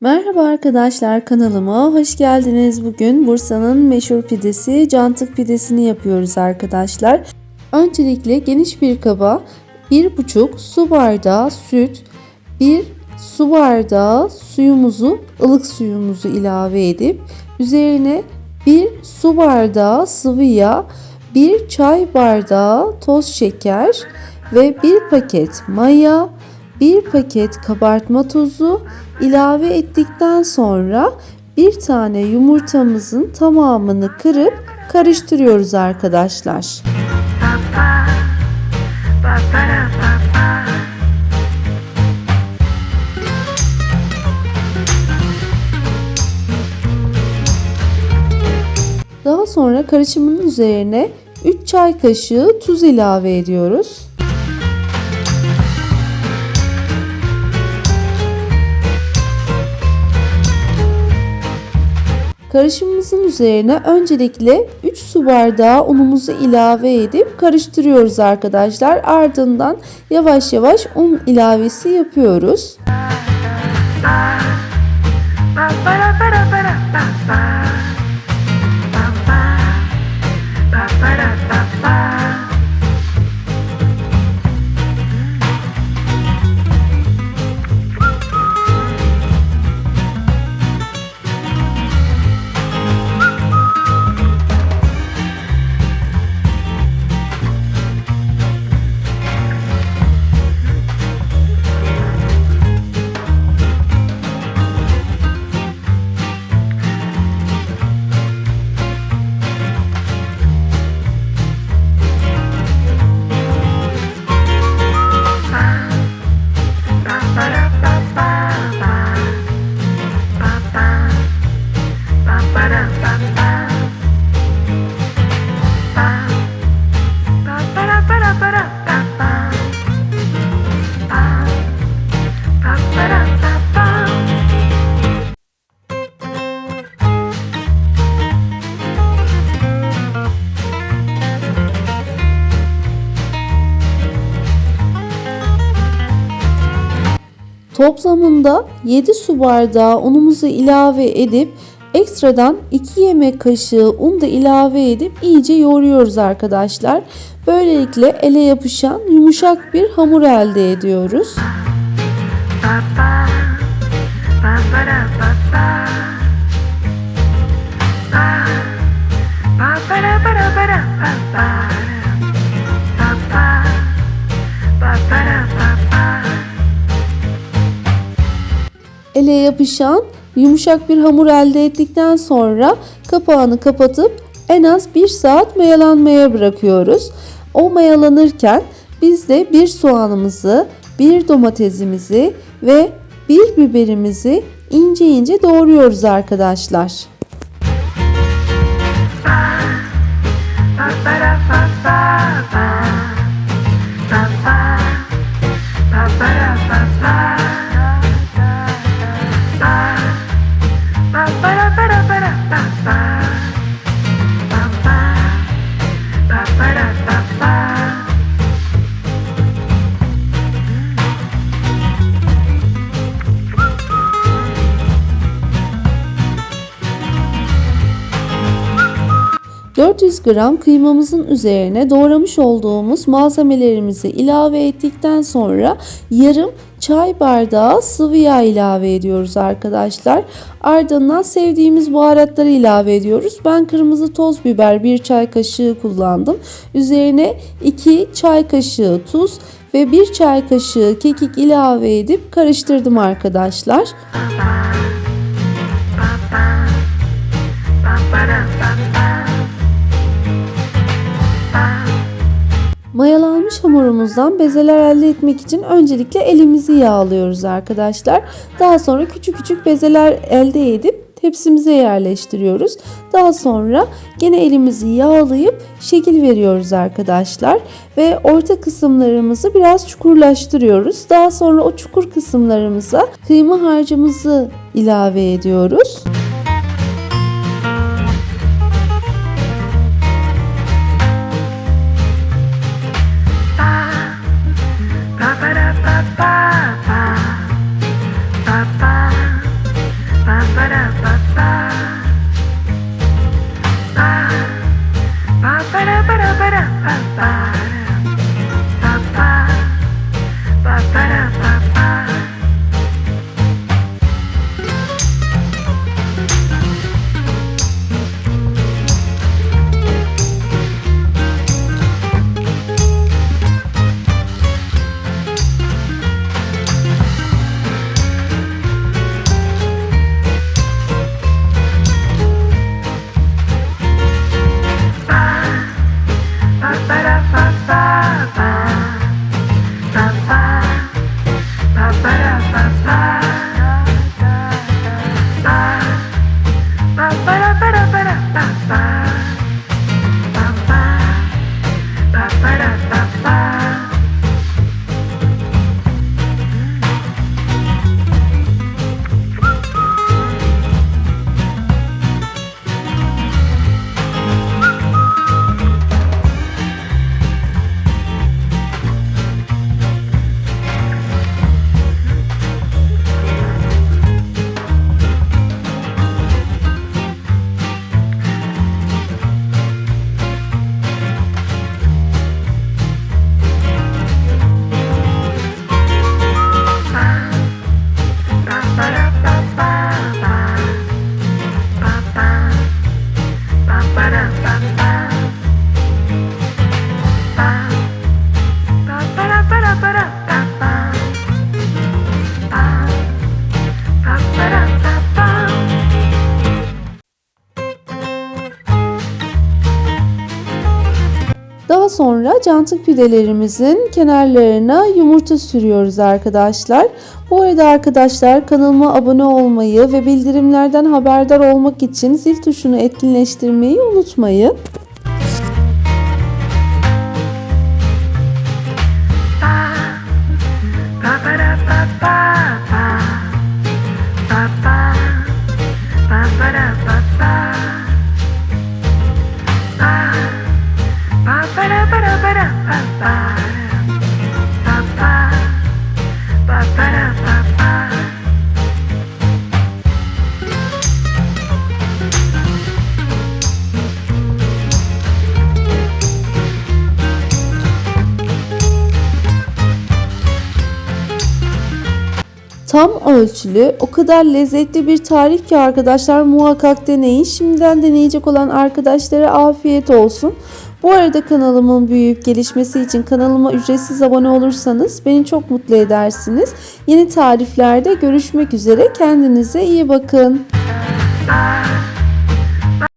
Merhaba arkadaşlar kanalıma hoş geldiniz. Bugün Bursa'nın meşhur pidesi cantık pidesini yapıyoruz arkadaşlar. Öncelikle geniş bir kaba 1,5 su bardağı süt, 1 su bardağı suyumuzu, ılık suyumuzu ilave edip üzerine 1 su bardağı sıvı yağ, 1 çay bardağı toz şeker ve 1 paket maya, 1 paket kabartma tozu ilave ettikten sonra bir tane yumurtamızın tamamını kırıp karıştırıyoruz arkadaşlar. Daha sonra karışımın üzerine 3 çay kaşığı tuz ilave ediyoruz. Karışımımızın üzerine öncelikle 3 su bardağı unumuzu ilave edip karıştırıyoruz arkadaşlar. Ardından yavaş yavaş un ilavesi yapıyoruz. Toplamında 7 su bardağı unumuzu ilave edip ekstradan 2 yemek kaşığı un da ilave edip iyice yoğuruyoruz arkadaşlar. Böylelikle ele yapışan yumuşak bir hamur elde ediyoruz. ele yapışan yumuşak bir hamur elde ettikten sonra kapağını kapatıp en az 1 saat mayalanmaya bırakıyoruz. O mayalanırken biz de bir soğanımızı, bir domatesimizi ve bir biberimizi ince ince doğruyoruz arkadaşlar. ...400 gram kıymamızın üzerine doğramış olduğumuz malzemelerimizi ilave ettikten sonra yarım çay bardağı sıvı yağ ilave ediyoruz arkadaşlar. Ardından sevdiğimiz baharatları ilave ediyoruz. Ben kırmızı toz biber 1 çay kaşığı kullandım. Üzerine 2 çay kaşığı tuz ve 1 çay kaşığı kekik ilave edip karıştırdım arkadaşlar. Hamurumuzdan bezeler elde etmek için öncelikle elimizi yağlıyoruz arkadaşlar. Daha sonra küçük küçük bezeler elde edip tepsimize yerleştiriyoruz. Daha sonra gene elimizi yağlayıp şekil veriyoruz arkadaşlar ve orta kısımlarımızı biraz çukurlaştırıyoruz. Daha sonra o çukur kısımlarımıza kıyma harcımızı ilave ediyoruz. Bye bye. Sonra cantık pidelerimizin kenarlarına yumurta sürüyoruz arkadaşlar. Bu arada arkadaşlar kanalıma abone olmayı ve bildirimlerden haberdar olmak için zil tuşunu etkinleştirmeyi unutmayın. Tam ölçülü, o kadar lezzetli bir tarif ki arkadaşlar muhakkak deneyin. Şimdiden deneyecek olan arkadaşlara afiyet olsun. Bu arada kanalımın büyüyüp gelişmesi için kanalıma ücretsiz abone olursanız beni çok mutlu edersiniz. Yeni tariflerde görüşmek üzere. Kendinize iyi bakın. Bye.